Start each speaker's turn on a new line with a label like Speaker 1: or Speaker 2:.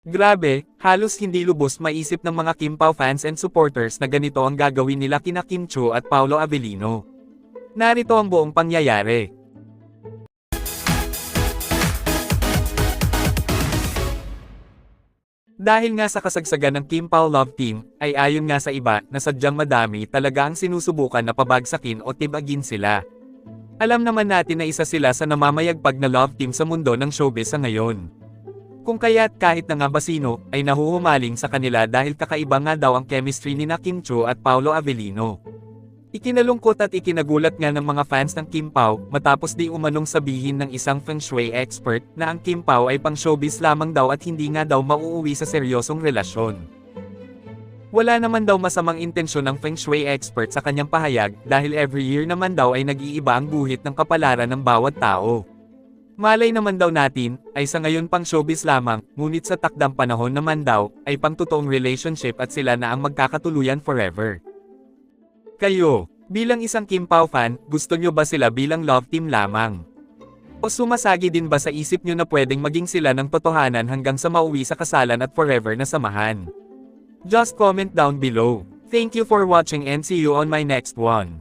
Speaker 1: Grabe, halos hindi lubos maisip ng mga Kim Pao fans and supporters na ganito ang gagawin nila kina Kim Cho at Paolo Avellino. Narito ang buong pangyayari. Dahil nga sa kasagsagan ng Kim Pao Love Team, ay ayon nga sa iba na sadyang madami talaga ang sinusubukan na pabagsakin o tibagin sila. Alam naman natin na isa sila sa namamayagpag na love team sa mundo ng showbiz sa ngayon. Kung kaya't kahit na nga ba sino, ay nahuhumaling sa kanila dahil kakaiba nga daw ang chemistry ni na Kim Cho at Paolo Avellino. Ikinalungkot at ikinagulat nga ng mga fans ng Kim Pao matapos di umanong sabihin ng isang feng shui expert na ang Kim Pao ay pang showbiz lamang daw at hindi nga daw mauuwi sa seryosong relasyon. Wala naman daw masamang intensyon ng feng shui expert sa kanyang pahayag dahil every year naman daw ay nag-iiba ang guhit ng kapalaran ng bawat tao. Malay naman daw natin, ay sa ngayon pang showbiz lamang, ngunit sa takdang panahon naman daw, ay pang totoong relationship at sila na ang magkakatuluyan forever. Kayo, bilang isang Kim Pao fan, gusto nyo ba sila bilang love team lamang? O sumasagi din ba sa isip nyo na pwedeng maging sila ng totohanan hanggang sa mauwi sa kasalan at forever na samahan? Just comment down below. Thank you for watching and see you on my next one.